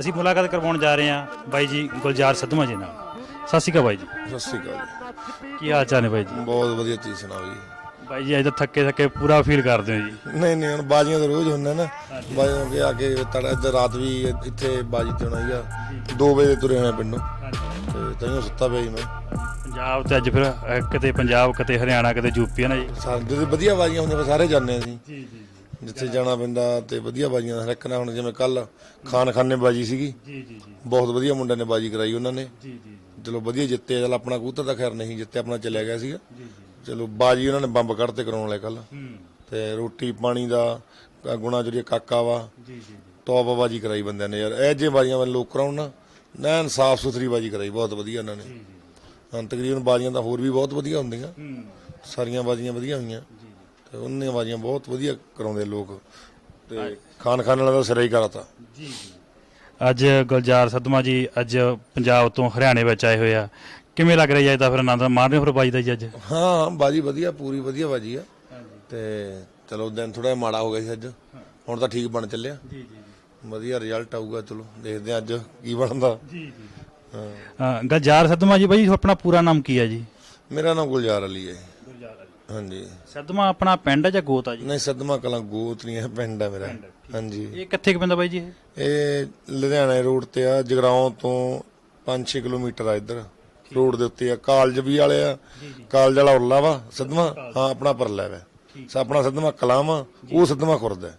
ਅਸੀਂ ਮੁਲਾਕਾਤ ਕਰਵਾਉਣ ਜਾ ਰਹੇ ਹਾਂ ਬਾਈ ਜੀ ਗੁਲਜ਼ਾਰ ਸਦਮਾ ਜੀ ਨਾਲ। ਸਤਿ ਸ਼੍ਰੀ ਅਕਾਲ ਬਾਈ ਜੀ। ਸਤਿ ਸ਼੍ਰੀ ਅਕਾਲ ਜੀ। ਕੀ ਹਾਲ ਚਾਲ ਨੇ ਬਾਈ ਜੀ? ਬਹੁਤ ਵਧੀਆ ਚੀਜ਼ ਸੁਣਾਓ ਜੀ? ਬਾਈ ਜੀ ਅੱਜ ਤਾਂ ਥੱਕੇ ਥੱਕੇ ਪੂਰਾ ਫੀਲ ਕਰਦੇ ਹੋ ਜੀ। ਨਹੀਂ ਨਹੀਂ ਹੁਣ ਬਾਜੀਆਂ ਤਾਂ ਰੋਜ਼ ਹੁੰਦੇ ਨਾ। ਬਾਜੀਆਂ ਕੇ ਆ ਕੇ ਤੜ ਇੱਧਰ ਰਾਤ ਵੀ ਇੱਥੇ ਬਾਜੀ ਤੇ ਹੋਣਾ ਆ 2 ਵਜੇ ਤੁਰੇ ਹੋਏ ਪਿੰਡੋਂ। ਤੇ ਤੈਨੂੰ ਸੁੱਤਾ ਪਿਆ ਜੀ ਮੈਂ। ਪੰਜਾਬ ਤੇ ਅੱਜ ਫਿਰ ਅਹ, ਕਿਤੇ ਪੰਜਾਬ ਕਿਤੇ ਹਰਿਆਣਾ ਕਿਤੇ ਯੂਪੀ ਹੈ ਨਾ ਜੀ। ਸਾਰੇ ਜਦੋਂ ਵਧੀਆ ਬਾਜੀਆਂ ਹੁੰਦੀਆਂ ਸਾਰੇ ਜਾਂਦੇ ਆ ਅਸੀਂ ਜੀ ਜੀ। ਜਿੱਥੇ ਜਾਣਾ ਪੈਂਦਾ ਤੇ ਵਧੀਆ ਬਾਜੀਆਂ ਹਰ ਇੱਕ ਨਾਲ ਹੁਣ ਜਿਵੇਂ ਕੱਲ ਖਾਨ ਖਾਨੇ ਬਾਜੀ ਸੀਗੀ। ਜੀ ਜੀ ਜੀ। ਬਹੁਤ ਵਧੀਆ ਮੁੰਡੇ ਨੇ ਬਾਜੀ ਕਰਾਈ ਉਹਨਾਂ ਨੇ। ਜੀ ਜੀ ਚਲੋ ਵਧੀਆ ਜਿੱਤੇ। ਚਲ ਆਪਣਾ ਕਬੂਤਰ ਤਾਂ ਖੈਰ ਨਹੀਂ ਜਿੱਤੇ ਆਪਣਾ ਚੱਲਿਆ ਗਿਆ ਸੀਗਾ। ਚਲੋ ਬਾਜੀ ਉਹਨਾਂ ਨੇ ਬੰਬ ਕੱਢਤੇ ਕਰਾਉਣ ਲੈ ਕੱਲ। ਹੂੰ। ਤੇ ਰੋਟੀ ਪਾਣੀ ਦਾ ਗੁਣਾ ਜਿਹੜੀ ਕਾਕਾ ਵਾ। ਜੀ ਬਾਜੀ ਕਰਾਈ ਬੰਦਿਆਂ ਨੇ ਯਾਰ। ਇਹ ਜੇ ਬਾਜੀਆਂ ਵਾਲੇ ਲੋਕ ਕਰਾਉਣ ਨਾ ਨੈਨ ਸਾਫ਼ ਸੁਥਰੀ ਬਾਜੀ ਕਰਾਈ। ਬਹੁਤ ਵਧੀਆ ਉਹਨਾਂ ਨੇ। ਹਾਂ ਤਕਰੀਬਨ ਬਾਜੀਆਂ ਤਾਂ ਹੋਰ ਵੀ ਬਹੁਤ ਵਧੀਆ ਹੁੰਦੀਆਂ। ਸਾਰੀਆਂ ਬਾਜੀਆਂ ਵਧੀਆ ਹੋਈਆਂ। ਤੇ ਉਹਨਾਂ ਬਾਜੀਆਂ ਬਹੁਤ ਵਧੀਆ ਕਰਾਉਂਦੇ ਲੋਕ ਤੇ ਖਾਨ ਖਾਨ ਵਾਲਾ ਦਾ ਸਿਰਾ ਹੀ ਕਰਾਤਾ। ਅੱਜ ਗੁਲਜ਼ਾਰ ਸਦਮਾ ਜੀ ਅੱਜ ਪੰਜਾਬ ਤੋਂ ਹਰਿਆਣੇ ਵਿੱਚ ਆਏ ਹੋਏ ਆ। ਕਿਵੇਂ ਲੱਗ ਰਿਹਾ ਜੀ ਅੱਜ ਦਾ ਫਿਰ ਆਨੰਦ? ਮਾਰ ਰਹੇ ਹੋ ਫਿਰ ਬਾਈ ਦਾ ਜੀ ਅੱਜ? ਹਾਂ ਬਾਜੀ ਵਧੀਆ ਪੂਰੀ ਵਧੀਆ ਬਾਜੀ ਆ। ਤੇ ਚਲੋ ਦਿਨ ਥੋੜਾ ਮਾੜਾ ਹੋ ਗਿਆ ਸੀ ਅੱਜ। ਹੁਣ ਤਾਂ ਠੀਕ ਬਣ ਚੱਲਿਆ। ਜੀ ਜੀ ਵਧੀਆ ਰਿਜ਼ਲਟ ਆਊਗਾ ਚਲੋ ਦੇਖਦੇ ਹਾਂ ਅੱਜ ਕੀ ਬਣਦਾ। ਜੀ ਜੀ। ਹਾਂ। ਗੁਲਜ਼ਾਰ ਸਦਮਾ ਜੀ ਬਾਈ ਆਪਣਾ ਪੂਰਾ ਨਾਮ ਕੀ ਹੈ ਜੀ? ਮੇਰਾ ਨਾਮ ਗੁਲਜ਼ਾਰ ਅਲੀ ਹੈ ਹਾਂਜੀ। ਸਦਮਾ ਆਪਣਾ ਪਿੰਡ ਹੈ ਜਾਂ ਗੋਤ ਆ ਜੀ? ਨਹੀਂ ਸਦਮਾ ਕਲਾਂ ਗੋਤ ਨਹੀਂ ਹੈ ਪਿੰਡ ਹੈ ਮੇਰਾ। ਹਾਂਜੀ। ਇਹ ਕਿੱਥੇ ਕੁ ਪੈਂਦਾ ਬਾਈ ਜੀ ਇਹ? ਇਹ ਲੁਧਿਆਣਾ ਰੋਡ ਤੇ ਆ ਜਗਰਾਉਂ ਤੋਂ 5-6 ਕਿਲੋਮੀਟਰ ਆ ਇੱਧਰ। ਰੋਡ ਦੇ ਉੱਤੇ ਆ ਕਾਲਜ ਵੀ ਵਾਲੇ ਆ ਕਾਲਜ ਵਾਲਾ ਉਰਲਾ ਵਾ ਸਦਮਾ? ਹਾਂ ਆਪਣਾ ਪਰਲਾ ਵਾ। ਸਾ ਆਪਣਾ ਸਦਮਾ ਕਲਾਮ ਆ ਉਹ ਸਦਮਾ ਖੁਰਦ ਹੈ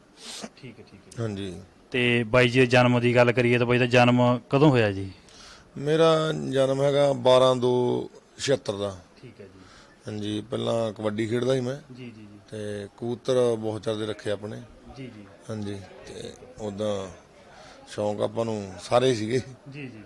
ਠੀਕ ਹੈ ਠੀਕ ਹੈ। ਹਾਂਜੀ। ਤੇ ਬਾਈ ਜੀ ਦੇ ਜਨਮ ਦੀ ਗੱਲ ਕਰੀਏ ਤਾਂ ਬਾਈ ਦਾ ਜਨਮ ਕਦੋਂ ਹੋਇਆ ਜੀ? ਮੇਰਾ ਜਨਮ ਹੈਗਾ 12 2 76 ਦਾ। ਠੀਕ ਹੈ ਜੀ। ਹਾਂਜੀ ਪਹਿਲਾਂ ਕਬੱਡੀ ਖੇਡਦਾ ਸੀ ਮੈਂ। ਜੀ ਜੀ ਜੀ। ਤੇ ਕਬੂਤਰ ਬਹੁਤ ਚੜਦੇ ਰੱਖੇ ਆਪਣੇ। ਜੀ ਜੀ। ਹਾਂਜੀ ਤੇ ਉਦਾਂ ਸ਼ੌਂਕ ਆਪਾਂ ਨੂੰ ਸਾਰੇ ਸੀਗੇ। ਜੀ ਜੀ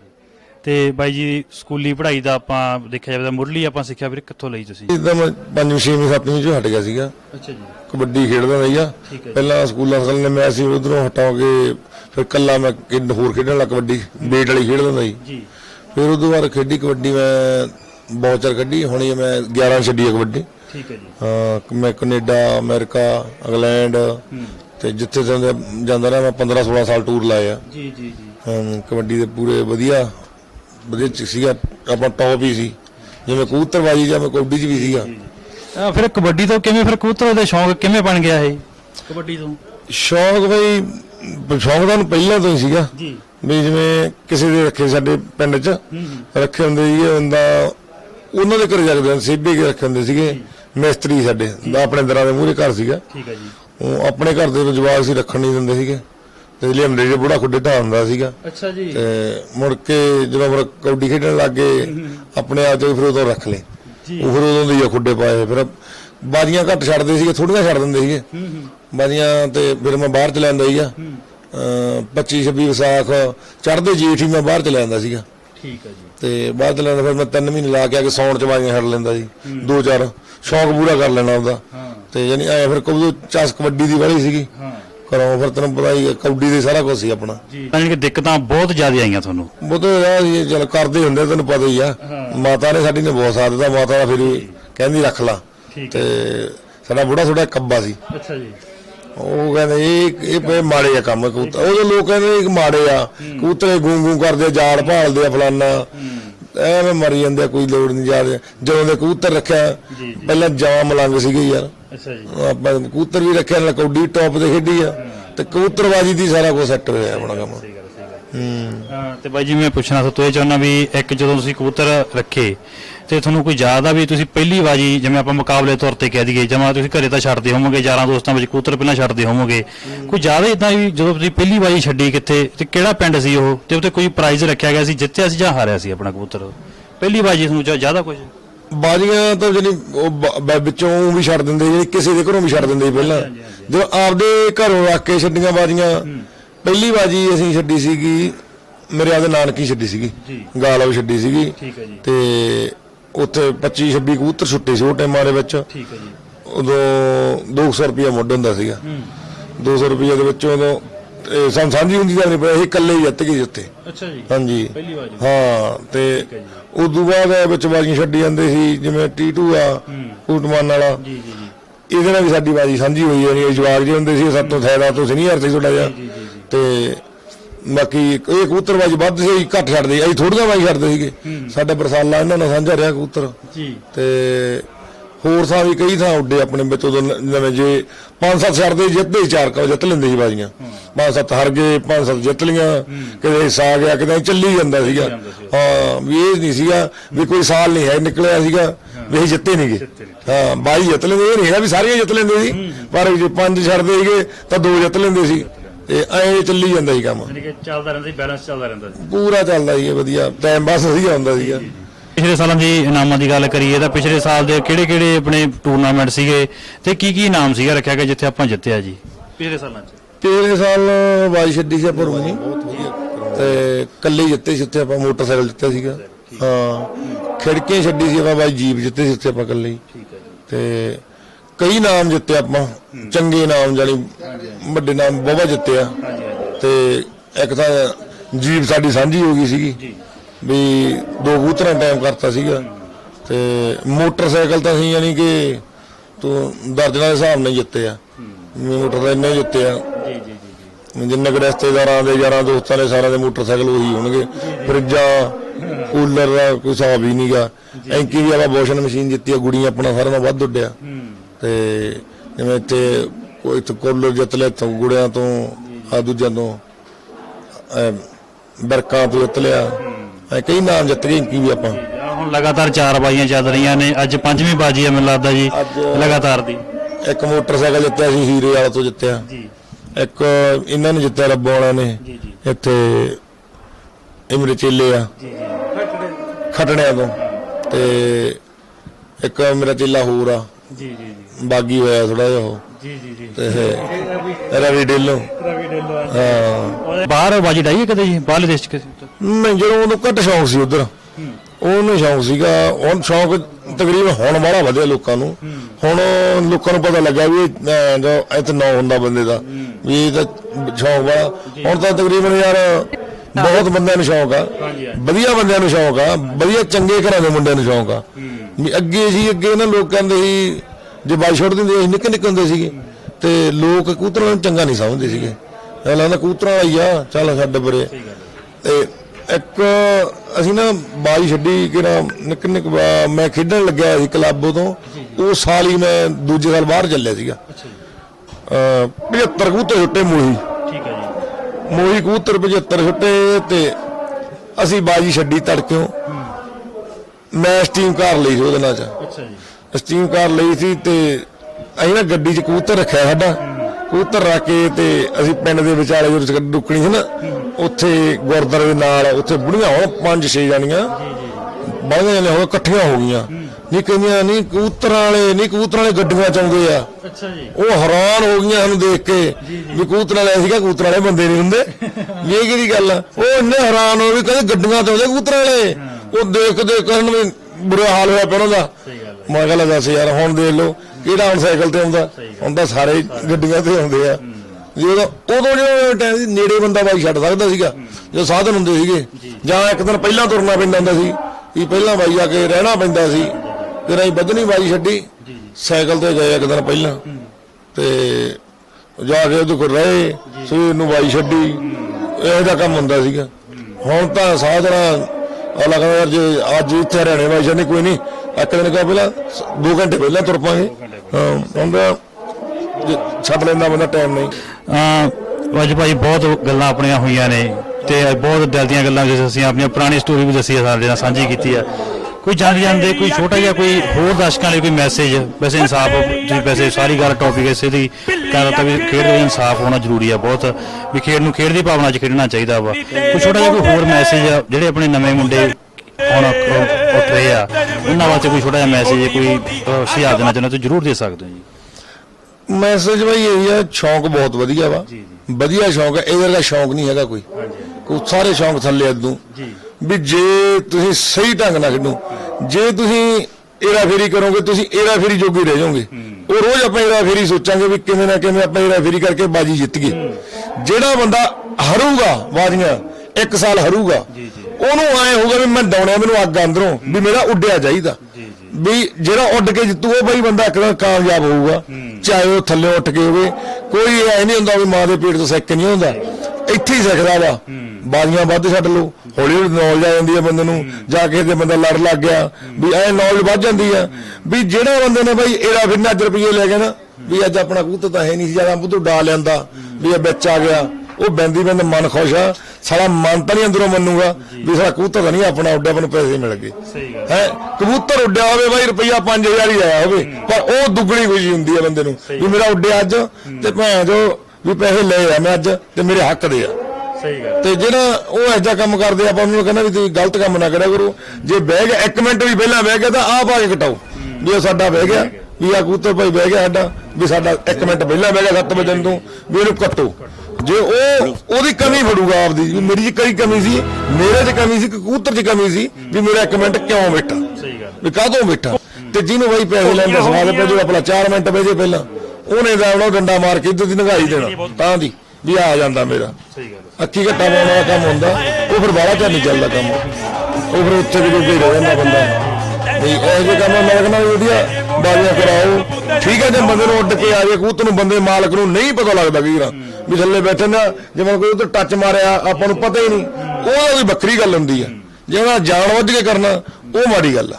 ਤੇ ਬਾਈ ਜੀ ਸਕੂਲੀ ਪੜ੍ਹਾਈ ਦਾ ਆਪਾਂ ਦੇਖਿਆ ਜਾਵੇ ਤਾਂ ਮੁਰਲੀ ਆਪਾਂ ਸਿੱਖਿਆ ਵੀਰ ਕਿੱਥੋਂ ਲਈ ਤੁਸੀਂ? ਇਦਾਂ ਮੈਂ ਪੰਜਵੀਂ ਛੇਵੀਂ ਸੱਤਵੀਂ ਚੋਂ ਹਟ ਗਿਆ ਸੀਗਾ। ਅੱਛਾ ਜੀ। ਕਬੱਡੀ ਖੇਡਦਾ ਸੀਗਾ ਠੀਕ ਹੈ ਪਹਿਲਾਂ ਸਕੂਲਾਂ ਸਕਲ ਨੇ ਮੈਂ ਸੀ ਉਧਰੋਂ ਹਟਾ ਕੇ ਫਿਰ ਕੱਲਾ ਮੈਂ ਕਿ- ਹੋਰ ਖੇਡਣ ਲੱਗ ਕਬੱਡੀ ਬੇਟ ਵਾਲੀ ਖੇਡਦਾ ਹੁੰਦਾ ਸੀ। ਜੀ। ਫਿਰ ਉਦੋਂ ਬਾਅਦ ਖੇਡੀ ਕਬੱਡੀ ਮੈਂ ਬਹੁਤ ਚਿਰ ਖੇਡੀ ਹੁਣ ਇਹ ਮੈਂ 11 ਛੱਡੀ ਆ ਕਬੱਡੀ। ਠੀਕ ਹੈ ਜੀ। ਹਾਂ ਮੈਂ ਕੈਨੇਡਾ ਅਮਰੀਕਾ ਇੰਗਲੈਂਡ ਤੇ ਜਿੱਥੇ ਜਾਂਦੇ ਜਾਂਦਾ ਰਿਹਾ ਮੈਂ 15 16 ਸਾਲ ਟੂਰ ਲਾਏ ਆ। ਜੀ ਜੀ ਜੀ। ਹਾਂ, ਕਬੱਡੀ ਦੇ ਪੂਰੇ ਵਧੀਆ ਵਧੀਆ ਚ ਸੀਗਾ ਆਪਾਂ ਟੌਪ ਹੀ ਸੀ। ਜਿਵੇਂ ਕਬੂਤਰਬਾਜੀ ਜਾਂ ਮੈਂ ਕਬੱਡੀ ਚ ਵੀ ਸੀਗਾ। ਆ ਫਿਰ ਕਬੱਡੀ ਤੋਂ ਕਿਵੇਂ ਫਿਰ ਕਬੂਤਰ ਦੇ ਸ਼ੌਂਕ ਕਿਵੇਂ ਬਣ ਗਿਆ ਇਹ? ਕਬੱਡੀ ਤੋਂ? ਸ਼ੌਕ ਬਈ ਸ਼ੌਕ ਤਾਂ ਪਹਿਲਾਂ ਤੋਂ ਹੀ ਸੀਗਾ। ਜੀ। ਵੀ ਜਿਵੇਂ ਕਿਸੇ ਦੇ ਰੱਖੇ ਸਾਡੇ ਪਿੰਡ 'ਚ ਰੱਖੇ ਹੁੰਦੇ ਸੀਗੇ ਬੰਦਾ ਉਹਨਾਂ ਦੇ ਘਰੇ ਜਾਂਦੇ ਸੇਬੇ ਕੇ ਰੱਖੇ ਹੁੰਦੇ ਸੀਗੇ ਮਿਸਤਰੀ ਸਾਡੇ ਦਾ ਆਪਣੇ ਦਰਾਂ ਦੇ ਮੂਹਰੇ ਘਰ ਸੀਗਾ। ਠੀਕ ਹੈ ਜੀ। ਉਹ ਆਪਣੇ ਘਰ ਦੇ ਵਿੱਚ ਸੀ ਰੱਖਣ ਨਹੀਂ ਦਿੰਦੇ ਸੀਗੇ। ਤੇ ਲਿਆਂਦੇ ਜੇ ਬੁੜਾ ਖੁੱਡੇ ਢਾਹ ਹੁੰਦਾ ਸੀਗਾ। ਅੱਛਾ ਜੀ। ਤੇ ਮੁੜ ਕੇ ਜਦੋਂ ਫਿਰ ਕਬੱਡੀ ਖੇਡਣ ਲੱਗ ਗਏ ਆਪਣੇ ਆਪ ਤੇ ਫਿਰ ਉਦੋਂ ਰੱਖ ਲਏ। ਉਹ ਫਿਰ ਉਦੋਂ ਦੇ ਖੁੱਡੇ ਪਾਏ ਫਿਰ ਬਾਜ਼ੀਆਂ ਘੱਟ ਛੱਡਦੇ ਸੀਗੇ ਥੋੜੀਆਂ ਛੱਡ ਦਿੰਦੇ ਸੀਗੇ। ਬਾਜ਼ੀਆਂ ਤੇ ਫਿਰ ਮੈਂ ਬਾਹਰ ਚ ਲੈਂਦਾ ਸੀਗਾ। 25 26 ਵਿਸਾਖ ਚੜ੍ਹਦੇ ਜੇਠ ਮੈਂ ਬਾਹਰ ਚ ਲੈਂਦਾ ਸੀਗਾ। ਠੀਕ ਹੈ ਜੀ। ਤੇ ਬਾਅਦ ਲੈਂਦਾ ਫਿਰ ਮੈਂ 3 ਮਹੀਨੇ ਲਾ ਕੇ ਆ ਕੇ ਸੌਣ ਚ ਬਾਜ਼ੀਆਂ ਛੱਡ ਲੈਂਦਾ ਸੀ ਦੋ ਚਾਰ। ਸ਼ੌਕ ਪੂਰਾ ਕਰ ਲੈਣਾ ਉਹਦਾ। ਤੇ ਯਾਨੀ ਐ ਫਿਰ ਕਬੂਤਰ ਚਸ ਕਬੱਡੀ ਦੀ ਵਾਲੀ ਸੀਗੀ। ਹਾਂ। ਘਰੋਂ ਫਿਰ ਤੈਨੂੰ ਪਤਾ ਹੀ ਹੈ, ਕਬੱਡੀ ਦੇ ਸਾਰਾ ਕੁਝ ਸੀ ਆਪਣਾ। ਜੀ। ਯਾਨੀ ਕਿ ਦਿੱਕਤਾਂ ਬਹੁਤ ਜ਼ਿਆਦਾ ਆਈਆਂ ਤੁਹਾਨੂੰ। ਬਹੁਤ ਇਹ ਚਲ ਕਰਦੇ ਹੁੰਦੇ ਤੈਨੂੰ ਪਤਾ ਹੀ ਆ। ਮਾਤਾ ਨੇ ਸਾਡੀ ਨੇ ਬਹੁਤ ਸਾਥ ਦਿੱਤਾ ਮਾਤਾ ਦਾ ਫਿਰ ਵੀ ਕਹਿੰਦੀ ਰੱਖ ਲਾ। ਤੇ ਸਾਡਾ ਬੁੜਾ ਥੋੜਾ ਕੱਬਾ ਸੀ। ਅੱਛਾ ਜੀ। ਉਹ ਕਹਿੰਦੇ ਇਹ ਇਹ ਬੜੇ ਮਾੜੇ ਆ ਕੰਮ ਕਬੂਤਰ। ਉਹ ਲੋਕ ਕਹਿੰਦੇ ਇਹ ਮਾੜੇ ਆ। ਕਬੂਤਰੇ ਗੂੰ ਗੂੰ ਕਰਦੇ ਜਾਲ ਭਾਲਦੇ ਆ ਫਲਾਨਾ। ਐਵੇਂ ਮਰੀ ਜਾਂਦੇ ਆ, ਕੋਈ ਲੋੜ ਨਹੀਂ ਜਾ ਜਦੋਂ ਦੇ ਕਬੂਤਰ ਰੱਖਿਆ ਪਹਿਲਾਂ ਜਵਾਂ ਮਲੰਗ ਸੀਗੇ ਯਾਰ। ਅੱਛਾ ਜੀ। ਆਪਾਂ ਕਬੂਤਰ ਵੀ ਰੱਖਿਆ ਨਾਲ ਕੌਡੀ ਟੌਪ ਤੇ ਖੇਡੀ ਆ। ਤੇ ਕਬੂਤਰਬਾਜੀ ਦੀ ਸਾਰਾ ਕੁਝ ਸੈੱਟ ਹੋਇਆ ਆਪਣਾ ਕੰਮ। ਤੇ ਬਾਈ ਜੀ ਮੈਂ ਪੁੱਛਣਾ ਸੀ ਤੋ ਇਹ ਚਾਹੁੰਦਾ ਵੀ ਇੱਕ ਜਦੋਂ ਤੁਸੀਂ ਕਬੂਤਰ ਰੱਖੇ ਤੇ ਤੁਹਾਨੂੰ ਕੋਈ ਯਾਦ ਆ ਵੀ ਤੁਸੀਂ ਪਹਿਲੀ ਵਾਜੀ ਜਿਵੇਂ ਆਪਾਂ ਮੁਕਾਬਲੇ ਤੌਰ ਤੇ ਕਹਿ ਦਈਏ ਜਮਾ ਤੁਸੀਂ ਘਰੇ ਤਾਂ ਛੱਡਦੇ ਹੋਵੋਗੇ ਯਾਰਾਂ ਦੋਸਤਾਂ ਵਿੱਚ ਕਬੂਤਰ ਪਹਿਲਾਂ ਛੱਡਦੇ ਹੋਵੋਗੇ ਕੋਈ ਜ਼ਿਆਦਾ ਇਦਾਂ ਵੀ ਜਦੋਂ ਤੁਸੀਂ ਪਹਿਲੀ ਵਾਜੀ ਛੱਡੀ ਕਿੱਥੇ ਤੇ ਕਿਹੜਾ ਪਿੰਡ ਸੀ ਉਹ ਤੇ ਉੱਤੇ ਕੋਈ ਪ੍ਰਾਈਜ਼ ਰੱਖਿਆ ਗਿਆ ਸੀ ਜਿੱਤਿਆ ਸੀ ਜਾਂ ਹਾਰਿਆ ਸੀ ਆਪਣਾ ਕਬੂਤਰ? ਪਹਿਲੀ ਤੁਹਾਨੂੰ ਜਾਂ ਜ਼ਿਆਦਾ ਕੁਝ ਬਾਜ਼ੀਆਂ ਤਾਂ ਜਿਹੜੀ ਉਹ ਬ- ਬ- ਵਿੱਚੋਂ ਵੀ ਛੱਡ ਦਿੰਦੇ ਜਿਹੜੇ ਕਿਸੇ ਦੇ ਘਰੋਂ ਵੀ ਛੱਡ ਦਿੰਦੇ ਸੀ ਪਹਿਲਾਂ। ਜਦੋਂ ਆਪਦੇ ਘਰੋਂ ਰੱਖ ਕੇ ਛੱਡੀਆਂ ਬਾਜ਼ੀਆਂ ਪਹਿਲੀ ਬਾਜ਼ੀ ਅਸੀਂ ਛੱਡੀ ਸੀਗੀ ਮੇਰੇ ਆਪਦੇ ਨਾਨਕੀ ਛੱਡੀ ਸੀਗੀ। ਜੀ। ਗਾਲਵ ਛੱਡੀ ਸੀਗੀ। ਠੀਕ ਹੈ ਜੀ। ਤੇ ਉੱਥੇ 25 26 ਕਬੂਤਰ ਛੁੱਟੇ ਸੀ ਉਹ ਟਾਈਮਾਂ ਦੇ ਵਿੱਚ। ਠੀਕ ਹੈ ਜੀ। ਉਦੋਂ 200 ਰੁਪਇਆ ਮੁੱਢ ਹੁੰਦਾ ਸੀਗਾ। 200 ਰੁਪਇਆ ਦੇ ਵਿੱਚੋਂ ਉਦੋਂ ਇਹ ਸਾਨੂੰ ਸਾਂਝੀ ਹੁੰਦੀ ਨਹੀਂ ਪਰ ਇਹ ਇਕੱਲੇ ਹੀ ਜਿੱਤ ਗਏ ਜਿੱਤੇ ਅੱਛਾ ਜੀ। ਹਾਂਜੀ। ਪਹਿਲੀ ਵਾਜੀ ਹਾਂ ਤੇ ਹੈ ਜੀ। ਉਦੋਂ ਬਾਅਦ ਇਹ ਵਿੱਚ ਬਾਜ਼ੀਆਂ ਛੱਡੀ ਜਾਂਦੇ ਸੀ ਜਿਵੇਂ ਟੀਟੂ ਆ ਕੂਟਮਾਨ ਵਾਲਾ। ਜੀ ਜੀ ਜੀ। ਇਹਦੇ ਨਾਲ ਵੀ ਸਾਡੀ ਬਾਜੀ ਸਾਂਝੀ ਹੋਈ ਜਾਨੀ ਇਹ ਜਵਾਗ ਜਿਹੇ ਹੁੰਦੇ ਸੀ ਸਭ ਤੋਂ ਥੈਦਾ ਤੋਂ ਸੀਨੀਅਰ ਸੀ ਥੋੜਾ ਜਿਹਾ। ਜੀ ਜੀ ਜੀ। ਤੇ ਬਾਕੀ ਇਹ ਕਬੂਤਰਬਾਜੀ ਵੱਧ ਸੀ ਘੱਟ ਛੱਡਦੇ ਅਸੀਂ ਥੋੜੀਆਂ ਬਾਜੀ ਛੱਡਦੇ ਸੀਗੇ। ਸਾਡਾ ਬਰਸਾਲਾ ਇਹਨਾਂ ਨਾਲ ਸਾਂਝਾ ਰਿਹਾ ਕਬੂਤਰ। ਜੀ। ਤੇ ਹੋਰ ਥਾਂ ਵੀ ਕਈ ਥਾਂ ਉੱਡੇ ਆਪਣੇ ਵਿੱਚ ਉਦੋਂ ਨਵੇਂ ਜੇ ਪੰਜ ਸੱਤ ਛੱਡਦੇ ਜਿੱਤਦੇ ਚਾਰ ਕਾ ਜਿੱਤ ਲੈਂਦੇ ਸੀ ਬਾਜੀਆਂ। ਪੰਜ ਸੱਤ ਹਾਰ ਗਏ ਪੰਜ ਸੱਤ ਜਿੱਤ ਲੀਆਂ ਕਿਤੇ ਹਿੱਸਾ ਆ ਗਿਆ ਕਿਤੇ ਚੱਲੀ ਜਾਂਦਾ ਸੀਗਾ। ਹਾਂ ਵੀ ਇਹ ਨਹੀਂ ਸੀਗਾ ਵੀ ਕੋਈ ਸਾਲ ਨਹੀਂ ਹੈ ਨਿਕਲਿਆ ਸੀਗਾ ਵੀ ਜਿੱਤੇ ਨਹੀਂਗੇ ਹਾਂ ਬਾਈ ਜਿੱਤ ਲੈਂਦੇ ਇਹ ਨਹੀਂ ਹੈਗਾ ਵੀ ਸਾਰੀਆਂ ਜਿੱਤ ਲੈਂਦੇ ਸੀ। ਪਰ ਜੇ ਪੰਜ ਛੱਡਦੇ ਸੀਗੇ ਤਾਂ ਦੋ ਜਿੱਤ ਲੈਂਦੇ ਸੀ। ਤੇ ਐਂ ਚੱਲੀ ਜਾਂਦਾ ਸੀ ਕੰਮ। ਯਾਨੀ ਕਿ ਚੱਲਦਾ ਰਹਿੰਦਾ ਸੀ ਬੈਲੈਂਸ ਚੱਲਦਾ ਰਹਿੰਦਾ ਸੀ। ਪੂਰਾ ਚੱਲਦਾ ਸੀ ਇਹ ਵਧੀਆ। ਟਾਈਮ ਪਾਸ ਵਧੀਆ ਹੁੰਦਾ ਸੀਗਾ। ਪਿਛਲੇ ਸਾਲਾਂ ਦੀ ਇਨਾਮਾਂ ਦੀ ਗੱਲ ਕਰੀਏ ਤਾਂ ਪਿਛਲੇ ਸਾਲ ਦੇ ਕਿਹੜੇ ਕਿਹੜੇ ਆਪਣੇ ਟੂਰਨਾਮੈਂਟ ਸੀਗੇ ਤੇ ਕੀ ਕੀ ਇਨਾਮ ਸੀਗਾ ਰੱਖਿਆ ਗਿਆ ਜਿੱਥੇ ਆਪਾਂ ਜਿੱਤਿਆ ਜੀ? ਪਿਛਲੇ ਸਾਲਾਂ 'ਚ। ਪਿਛਲੇ ਸਾਲ ਬਾਈ ਛੱਡੀ ਸੀ ਆਪਾਂ ਰੋਣੀ ਤੇ ਕੱਲੇ ਜਿੱਤੇ ਸੀ ਉੱਥੇ ਆਪਾਂ ਮੋਟਰਸਾਈਕਲ ਜਿੱਤਿਆ ਸੀਗਾ। ਹਾਂ। ਖਿੜਕੀਆਂ ਛੱਡੀ ਸੀ ਆਪਾਂ ਬਾਈ ਜੀਪ ਜਿੱਤੇ ਸੀ ਉੱਥੇ ਆਪਾਂ ਕੱਲੇ ਹੀ। ਠੀਕ ਹੈ ਜੀ। ਤੇ ਕਈ ਨਾਮ ਜਿੱਤੇ ਆਪਾਂ ਚੰਗੇ ਨਾਮ ਜਾਨੀ ਵੱਡੇ ਨਾਮ ਬਹੁਤ ਜਿੱਤੇ ਆ। ਤੇ ਇੱਕ ਤਾਂ ਜੀਪ ਸਾਡੀ ਸਾਂਝੀ ਹੋ ਗਈ ਸੀਗੀ ਵੀ ਦੋ ਕਬੂਤਰਾਂ ਟਾਈਮ ਕਰਤਾ ਸੀਗਾ। ਤੇ ਮੋਟਰਸਾਈਕਲ ਤਾਂ ਅਸੀਂ ਯਾਨੀ ਕਿ ਤੂੰ ਦਰਜਨਾਂ ਦੇ ਹਿਸਾਬ ਨਾਲ ਜਿੱਤੇ ਆ। ਮੋਟਰ ਦਾ ਇੰਨੇ ਜਿੱਤੇ ਆ। ਜੀ ਜੀ ਜੀ ਜਿੰਨੇ ਕੁ ਰਿਸ਼ਤੇਦਾਰਾਂ ਦੇ ਯਾਰਾਂ ਦੋਸਤਾਂ ਦੇ ਸਾਰਿਆਂ ਦੇ ਮੋਟਰਸਾਈਕਲ ਉਹੀ ਹੋਣਗੇ। ਫਰਿੱਜਾਂ ਕੂਲਰ ਦਾ ਕੋਈ ਹਿਸਾਬ ਹੀ ਨਹੀਂਗਾ ਐਂਕੀ ਵੀ ਆਪਾਂ ਵਾਸ਼ਿੰਗ ਮਸ਼ੀਨ ਜਿੱਤੀ ਆ ਗੁੜੀਆਂ ਆਪਣਾ ਸਾਰਿਆਂ ਨਾਲੋਂ ਵੱਧ ਉੱਡਿਆ। ਤੇ ਜਿਵੇਂ ਇੱਥੇ ਕੋਈ ਇੱਥੇ ਕੂਲਰ ਜਿੱਤ ਲਿਆ ਇੱਥੋਂ ਗੁੜਿਆਂ ਤੋਂ ਆ ਦੂਜਿਆਂ ਤੋਂ ਬਰਕਾਂ ਤੋਂ ਜਿੱਤ ਲਿਆ। ਐ ਕਈ ਨਾਮ ਜਿੱਤ ਗਏ ਐਂਕੀ ਵੀ ਆਪਾਂ। ਹੁਣ ਲਗਾਤਾਰ ਚਾਰ ਬਾਜ਼ੀਆਂ ਚੱਲ ਰਹੀਆਂ ਨੇ ਅੱਜ ਪੰਜਵੀਂ ਬਾਜੀ ਹੈ ਮੈਨੂੰ ਲੱਗਦਾ ਜੀ ਲਗਾਤਾਰ ਦੀ। ਇੱਕ ਮੋਟਰਸਾਈਕਲ ਜਿੱਤਿਆ ਸੀ ਹੀਰੇ ਵਾਲਾ ਤੋਂ ਜਿੱਤਿਆ। ਜੀ। ਇੱਕ ਇਹਨਾਂ ਨੇ ਜਿੱਤਿਆ ਰੱਬੋ ਵਾਲਿਆਂ ਨੇ। ਜੀ ਜੀ। ਇੱਥੇ ਇਹ ਮੇਰੇ ਚੇਲੇ ਆ। ਜੀ ਜੀ। ਖਟਣਿਆਂ ਤੋਂ। ਤੇ ਇੱਕ ਮੇਰਾ ਚੇਲਾ ਹੋਰ ਆ। ਜੀ ਜੀ ਜੀ। ਬਾਗੀ ਹੋਇਆ ਥੋੜਾ ਜਿਹਾ ਉਹ। ਜੀ ਜੀ ਜੀ। ਤੇ ਇਹ ਰਵੀ ਡੇਲੋ ਰਵੀ ਡੇਲੋ ਹਾਂ। ਬਾਹਰ ਬਾਜੀ ਡਾਈ ਕਦੇ ਜੀ? ਬਾਹਰਲੇ ਦੇਸ਼ ਚ ਕਿਸੇ ਮੈਂ ਜਦੋਂ ਉਹਨੂੰ ਘੱਟ ਸ਼ੌਂਕ ਸੀ ਉਧਰ। ਉਹਨੂੰ ਸ਼ੌਂਕ ਸੀਗਾ। ਉਹ ਸ਼ੌਂਕ ਤਕਰੀਬਨ ਹੁਣ ਵਾਲਾ ਵਧਿਆ ਲੋਕਾਂ ਨੂੰ। ਹੁਣ ਲੋਕਾਂ ਨੂੰ ਪਤਾ ਲੱਗਾ ਵੀ ਇਹ, ਇੱਥੇ ਨਾ ਹੁੰਦਾ ਬੰਦੇ ਦਾ। ਵੀ ਇਹ ਤਾਂ ਸ਼ੌਂਕ ਵਾਲਾ। ਹੁਣ ਤਾਂ ਤਕਰੀਬਨ ਯਾਰ ਬਹੁਤ ਬੰਦਿਆਂ ਨੂੰ ਸ਼ੌਂਕ ਆ। ਹਾਂਜੀ ਵਧੀਆ ਬੰਦਿਆਂ ਨੂੰ ਸ਼ੌਂਕ ਆ। ਵਧੀਆ ਚੰਗੇ ਘਰਾਂ ਦੇ ਮੁੰਡਿਆਂ ਨੂੰ ਸ਼ੌਂਕ ਆ। ਵੀ ਅੱਗੇ ਸੀ ਅੱਗੇ ਨਾ ਲੋਕ ਕਹਿੰਦੇ ਸੀ ਜੇ ਬਾਈ ਛੱਡ ਦਿੰਦੇ ਸੀ ਨਿੱਕੇ ਨਿੱਕੇ ਹੁੰਦੇ ਸੀਗੇ। ਤੇ ਲੋਕ ਕਬੂਤਰਾਂ ਨੂੰ ਚੰਗਾ ਨਹੀਂ ਸਮਝਦੇ ਸੀਗੇ। ਇਹ ਲੱਗਦਾ ਕਬੂਤਰਾਂ ਵਾਲਾ ਹੀ ਆ ਚੱਲ ਛੱਡ ਪਰੇ। ਤੇ ਇੱਕ ਅਸੀਂ ਨਾ ਬਾਈ ਛੱਡੀ ਕਿ ਨਾ ਨਿੱਕ ਨਿੱਕ ਮੈਂ ਖੇਡਣ ਲੱਗਿਆ ਸੀ ਕਲੱਬ ਤੋਂ ਉਹ ਸਾਲ ਹੀ ਮੈਂ ਦੂਜੇ ਸਾਲ ਬਾਹਰ ਚੱਲਿਆ ਸੀਗਾ। ਜੀ। ਅ 75 ਕਬੂਤਰ ਛੁੱਟੇ ਮੋਹੀ। ਠੀਕ ਹੈ ਜੀ। ਮੋਹੀ ਕਬੂਤਰ 75 ਛੁੱਟੇ ਤੇ ਅਸੀਂ ਬਾਜੀ ਛੱਡੀ ਤੜਕਿਓ। ਮੈਂ ਸਟੀਮ ਕਾਰ ਲਈ ਸੀ ਉਹਦੇ ਨਾਲ ਚ। ਅੱਛਾ ਜੀ। ਸਟੀਮ ਕਾਰ ਲਈ ਸੀ ਤੇ ਅਸੀਂ ਨਾ ਗੱਡੀ 'ਚ ਕਬੂਤਰ ਰੱਖਿਆ ਸਾਡਾ। ਕਬੂਤਰ ਰੱਖ ਕੇ ਤੇ ਅਸੀਂ ਪਿੰਡ ਦੇ ਵਿਚਾਲੇ ਜਦੋਂ ਡੁੱਕਣੀ ਸੀ ਨਾ ਉੱਥੇ ਗੁਰਦੁਆਰੇ ਦੇ ਨਾਲ ਉੱਥੇ ਬੁੜੀਆਂ ਹੋਣ ਪੰਜ ਛੇ ਜਾਣੀਆਂ। ਬਾਹਲੀਆਂ ਜਣੇ ਹੋ ਇਕੱਠੀਆਂ ਹੋ ਗਈਆਂ। ਨਹੀਂ ਕਹਿੰਦੀਆਂ ਨਹੀਂ ਕਬੂਤਰਾਂ ਵਾਲੇ ਨਹੀਂ ਕਬੂਤਰਾਂ ਵਾਲੇ ਗੱਡੀਆਂ ਚਾਉਂਦੇ ਆ। ਅੱਛਾ ਜੀ। ਉਹ ਹੈਰਾਨ ਹੋ ਗਈਆਂ ਸਾਨੂੰ ਦੇਖ ਕੇ ਵੀ ਕਬੂਤਰ ਵਾਲੇ ਸੀਗਾ ਕਬੂਤਰ ਵਾਲੇ ਬੰਦੇ ਨਹੀਂ ਹੁੰਦੇ। ਇਹ ਕਿਹੜੀ ਗੱਲ ਆ? ਉਹ ਇੰਨੇ ਹੈਰਾਨ ਹੋ ਵੀ ਕਹਿੰਦੇ ਗੱਡੀਆਂ ਚਾਉਂਦੇ ਕਬੂਤਰ ਵਾਲੇ। ਉਹ ਦੇਖ ਦੇਖ ਕਰਨ ਵੀ ਬੁਰਾ ਹਾਲ ਹੋਇਆ ਪਿਆ ਉਹਨਾਂ ਦਾ ਸਹੀ ਗੱਲ ਹੈ। ਮੈਂ ਕਹਿੰਦਾ ਦੱਸ ਯਾਰ ਹੁਣ ਦੇਖ ਲਓ ਕਿਹੜਾ ਹੁਣ ਸਾਈਕਲ ਤੇ ਆਉਂਦਾ? ਹੁਣ ਤਾਂ ਸਾਰੇ ਗੱਡੀਆਂ ਤੇ ਆਉਂਦੇ ਆ। ਜਦੋਂ ਉਦੋਂ ਜਿਹੜਾ ਟਾਈਮ ਸੀ ਨੇੜੇ ਬੰਦਾ ਬਾਈ ਛੱਡ ਸਕਦਾ ਸੀਗਾ। ਜਦੋਂ ਸਾਧਨ ਹੁੰਦੇ ਸੀਗੇ। ਜਾਂ। ਇੱਕ ਦਿਨ ਪਹਿਲਾਂ ਤੁਰਨਾ ਪੈਂਦਾ ਹੁੰਦਾ ਸੀ ਵੀ ਪਹਿਲਾਂ ਬਾਈ ਆ ਕੇ ਰਹਿਣਾ ਪੈਂਦਾ ਸੀ। ਫਿਰ ਅਸੀਂ ਵਧਣੀ ਬਾਈ ਛੱਡੀ ਸਾਈਕਲ ਤੇ ਗਏ ਇੱਕ ਦਿਨ ਪਹਿਲਾਂ। ਤੇ ਜਾ ਕੇ ਉਹਦੇ ਕੋਲ ਰਹੇ ਸਵੇਰ ਨੂੰ ਬਾਈ ਛੱਡੀ। ਇਹੋ ਜਿਹਾ ਕੰਮ ਹੁੰਦਾ ਸੀਗਾ। ਹੁਣ ਤਾਂ ਸਾਧਨਾ ਅਲੱਗ ਯਾਰ ਜੇ ਅੱਜ ਇੱਥੇ ਰਹਿਣੇ ਬਾਈ ਛੱਡੀ ਕੋਈ ਨਹੀਂ। ਇੱਕ ਦਿਨ ਕਾ ਪਹਿਲਾਂ 2 ਘੰਟੇ ਪਹਿਲਾਂ ਤੁਰ ਪਾਂਗੇ। ਹਾਂ ਛੱਡ ਲੈਂਦਾ ਬੰਦਾ ਟਾਈਮ ਨਹੀਂ। ਅਹ ਅੱਜ ਭਾਈ, ਬਹੁਤ ਗੱਲਾਂ ਆਪਣੀਆਂ ਹੋਈਆਂ ਨੇ ਤੇ ਬਹੁਤ ਦਿਲ ਦੀਆਂ ਗੱਲਾਂ ਜਿਸ ਅਸੀਂ ਆਪਣੀ ਪੁਰਾਣੀ ਸਟੋਰੀ ਵੀ ਦੱਸੀ ਹੈ ਸਾਡੇ ਨਾਲ, ਸਾਂਝੀ ਕੀਤੀ ਆ। ਕੋਈ ਜਾਣ ਜਾਂਦੇ ਕੋਈ ਛੋਟਾ ਜਿਹਾ ਕੋਈ ਹੋਰ ਦਰਸ਼ਕਾਂ ਲਈ ਕੋਈ ਮੈਸੇਜ ਵੈਸੇ ਇਨਸਾਫ ਜੀ ਵੈਸੇ ਸਾਰੀ ਗੱਲ ਟੌਪਿਕ ਇਸੇ ਦੀ ਕਰ ਤਾਂ ਵੀ ਖੇਡ ਦੇ ਇਨਸਾਫ ਹੋਣਾ ਜ਼ਰੂਰੀ ਆ ਬਹੁਤ ਵੀ ਖੇਡ ਨੂੰ ਖੇਡ ਦੀ ਭਾਵਨਾ 'ਚ ਖੇਡਣਾ ਚਾਹੀਦਾ ਵਾ। ਕੋਈ ਛੋਟਾ ਜਿਹਾ ਕੋਈ ਹੋਰ ਮੈਸੇਜ ਜਿਹੜੇ ਆਪਣੇ ਨਵੇਂ ਮੁੰਡੇ ਹੁਣ ਉੱਠ ਰਹੇ ਆ ਉਹਨਾਂ ਵਾਸਤੇ ਕੋਈ ਛੋਟਾ ਜਿਹਾ ਮੈਸੇਜ ਕੋਈ ਸੁਝਾਅ ਦੇਣਾ ਚਾਹੁੰਦੇ ਤਾਂ ਜ਼ਰੂਰ ਦੇ ਸਕਦੇ ਹੋ ਜੀ। ਮੈਸੇਜ ਬਈ ਇਹ ਆ ਸ਼ੌਂਕ ਬਹੁਤ ਵਧੀਆ ਵਾ। ਵਧੀਆ ਸ਼ੌਂਕ ਹੈ ਇਹਦੇ ਸ਼ੌਂਕ ਨਹੀਂ ਹੈਗਾ ਕੋਈ। ਕੋਈ ਸਾਰੇ ਸ਼ੌਂਕ ਥੱਲੇ ਅੱਦੂ ਜੀ। ਵੀ ਜੇ ਤੁਸੀਂ ਸਹੀ ਢੰਗ ਨਾਲ ਖੇਡੋ ਜੇ ਤੁਸੀਂ ਏਰਾ ਫੇਰੀ ਕਰੋਗੇ ਤੁਸੀਂ ਏਰਾ ਫੇਰੀ ਜੋਗੇ ਰਹਿ ਜਾਓਗੇ। ਉਹ ਰੋਜ਼ ਆਪਾਂ ਏਰਾ ਫੇਰੀ ਸੋਚਾਂਗੇ ਵੀ ਕਿਵੇਂ ਨਾ ਕਿਵੇਂ ਆਪਾਂ ਏਰਾ ਫੇਰੀ ਕਰਕੇ ਬਾਜੀ ਜਿੱਤ ਗਏ। ਜਿਹੜਾ ਬੰਦਾ ਹਰੂਗਾ ਬਾਜੀਆਂ ਇੱਕ ਸਾਲ ਹਰੂਗਾ ਉਹਨੂੰ ਐ ਹੋਊਗਾ ਵੀ ਮੈਂ ਦੌੜਿਆ ਮੈਨੂੰ ਅੱਗ ਅੰਦਰੋਂ ਵੀ ਮੇਰਾ ਉੱਡਿਆ ਚਾਹੀਦਾ ਵੀ ਜਿਹੜਾ ਉੱਡ ਕੇ ਜਿੱਤੂ ਉਹ ਬਈ ਬੰਦਾ ਇੱਕ ਦਿਨ ਕਾਮਯਾਬ ਹੋਊਗਾ। ਚਾਹੇ ਉਹ ਥੱਲੇ ਉੱਠ ਕੇ ਹੋਵੇ ਕੋਈ ਐ ਨਹੀਂ ਹੁੰਦਾ ਵੀ ਮਾਂ ਦੇ ਪੇਟ ਤੋਂ ਸੈੱਕ ਨਹੀਂ ਹੁੰਦਾ। ਇੱਥੇ ਹੀ ਸਿੱਖਦਾ ਵਾ। ਬਾਜ਼ੀਆਂ ਵੱਧ ਛੱਡ ਲਓ। ਹੌਲੀ ਹੌਲੀ ਨੌਲੇਜ ਆ ਜਾਂਦੀ ਹੈ ਬੰਦੇ ਨੂੰ ਜਾ ਕੇ ਤੇ ਬੰਦਾ ਲੜ ਲੱਗ ਗਿਆ ਵੀ ਐ ਨੌਲੇਜ ਵੱਧ ਜਾਂਦੀ ਆ। ਵੀ ਜਿਹੜਾ ਬੰਦੇ ਨੇ ਬਾਈ ਇਹਦਾ ਫਿਰ ਅੱਜ ਰੁਪਏ ਲੈ ਗਿਆ ਨਾ ਵੀ ਅੱਜ ਆਪਣਾ ਕਬੂਤਰ ਤਾਂ ਹੈ ਨਹੀਂ ਸੀ ਜ਼ਿਆਦਾ ਬੁੱਧੂ ਡਾ ਲੈਂਦਾ ਵੀ ਇਹ ਵਿੱਚ ਆ ਗਿਆ। ਉਹ ਬੰਦੀ ਬੰਦ ਮਨ ਖੁਸ਼ ਆ। ਸਾਲਾ ਮਨ ਤਾਂ ਨਹੀਂ ਅੰਦਰੋਂ ਮੰਨੂਗਾ ਵੀ ਸਾਲਾ ਕਬੂਤਰ ਤਾਂ ਨਹੀਂ ਆਪਣਾ ਉੱਡਿਆ ਆਪਾਂ ਨੂੰ ਪੈਸੇ ਮਿਲ ਗਏ। ਹੈ? ਕਬੂਤਰ ਉੱਡਿਆ ਹੋਵੇ ਬਾਈ ਰੁਪਈਆ 5000 ਹੀ ਆਇਆ ਹੋਵੇ ਪਰ ਉਹ ਦੁੱਗਣੀ ਖੁਸ਼ੀ ਹੁੰਦੀ ਹੈ ਬੰਦੇ ਨੂੰ ਵੀ ਮੇਰਾ ਉੱਡਿਆ ਅੱਜ ਤੇ ਭੈਣ ਜੋ ਵੀ ਪੈਸੇ ਲਏ ਆ ਮੈਂ ਅੱਜ ਤੇ ਮੇਰੇ ਹੱਕ ਦੇ ਆ। ਸਹੀ ਗੱਲ। ਤੇ ਜਿਹੜਾ ਉਹ ਐਜਾ ਕੰਮ ਕਰਦੇ ਆਪਾਂ ਉਹਨੂੰ ਕਹਿੰਦਾ ਵੀ ਤੁਸੀਂ ਗਲਤ ਕੰਮ ਨਾ ਕਰਿਆ ਕਰੋ। ਜੇ ਬਹਿ ਗਿਆ 1 ਮਿੰਟ ਵੀ ਪਹਿਲਾਂ ਬਹਿ ਗਿਆ ਤਾਂ ਆਪ ਆ ਕੇ ਕਟਾਓ। ਵੀ ਉਹ ਸਾਡਾ ਬਹਿ ਗਿਆ ਵੀ ਆ ਕਬੂਤਰ ਭਾਈ ਬਹਿ ਗਿਆ ਸਾਡਾ ਵੀ ਸਾਡਾ 1 ਮਿੰਟ ਪਹਿਲਾਂ ਬਹਿ ਗਿਆ 7 ਵਜੇ ਤੋਂ ਵੀ ਇਹਨੂੰ ਕੱਟੋ। ਜੇ ਉਹ ਉਹਦੀ ਕਮੀ ਫੜੂਗਾ ਆਪਦੀ ਵੀ ਮੇਰੀ 'ਚ ਕਈ ਕਮੀ ਸੀ ਮੇਰੇ 'ਚ ਕਮੀ ਸੀ ਕਬੂਤਰ 'ਚ ਕਮੀ ਸੀ ਵੀ ਮੇਰਾ 1 ਮਿੰਟ ਕਿਉਂ ਬੈਠਾ? ਸਹੀ ਗੱਲ। ਵੀ ਕਾਹਤੋਂ ਬੈਠਾ? ਤੇ ਜਿਹਨੂੰ ਬਾਈ ਪੈਸੇ ਲੈਣ ਦਾ ਸਵਾਲ ਪੈ ਜੋ ਆਪਣਾ 4 ਮਿੰਟ ਬਹਿ ਜੇ ਪਹਿਲਾਂ। ਉਹਨੇ ਤਾਂ ਉਹਨੂੰ ਡੰਡਾ ਮਾਰ ਕੇ ਇੱਧਰ ਦੀ ਨਗਾਈ ਦੇਣਾ ਤਾਂ ਦੀ। ਵੀ ਆ ਜਾਂਦਾ ਮੇਰਾ। ਸਹੀ ਗੱਲ ਅੱਖੀ ਘੱਟਾ ਪਾਉਣ ਵਾਲਾ ਕੰਮ ਹੁੰਦਾ। ਉਹ ਫਿਰ ਬਾਹਲਾ ਚੱਲ ਨਹੀਂ ਚੱਲਦਾ ਕੰਮ। ਉਹ ਫਿਰ ਉੱਥੇ ਵੀ ਕੋਈ ਰਹਿ ਜਾਂਦਾ ਬੰਦਾ। ਨਹੀਂ ਇਹ ਜੇ ਕੰਮ ਮੈਂ ਕਹਿੰਦਾ ਵਧੀਆ, ਬਾਜ਼ੀਆਂ ਕਰਾਓ। ਠੀਕ ਹੈ ਜੇ ਬੰਦੇ ਨੂੰ ਉੱਡ ਕੇ ਆ ਜਾਏ ਕਬੂਤਰ ਨੂੰ ਬੰਦੇ ਮਾਲਕ ਨੂੰ ਨਹੀਂ ਪਤਾ ਲੱਗਦਾ ਕੀ ਨਾ ਵੀ ਥੱਲੇ ਬੈਠੇ ਨਾ, ਜਿਵੇਂ ਕੋਈ ਉਧਰ ਟੱਚ ਮਾਰਿਆ, ਆਪਾਂ ਨੂੰ ਪਤਾ ਹੀ ਨਹੀਂ। ਉਹ ਉਹਦੀ ਵੱਖਰੀ ਗੱਲ ਹੁੰਦੀ ਆ। ਜੇ ਉਹਨਾਂ ਜਾਣ ਵੱਜ ਕੇ ਕਰਨਾ, ਉਹ ਮਾੜੀ ਗੱਲ ਆ।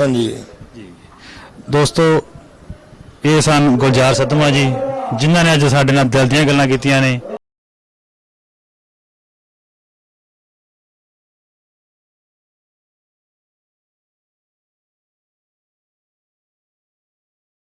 ਹਾਂਜੀ। ਦੋਸਤੋ, ਇਹ ਸਨ ਗੁਲਜ਼ਾਰ ਸਤਮਾ ਜੀ। ਜਿਨ੍ਹਾਂ ਨੇ ਅੱਜ ਸਾਡੇ ਨਾਲ ਦਿਲ ਦੀਆਂ ਗੱਲਾਂ ਕੀਤੀਆਂ ਨੇ।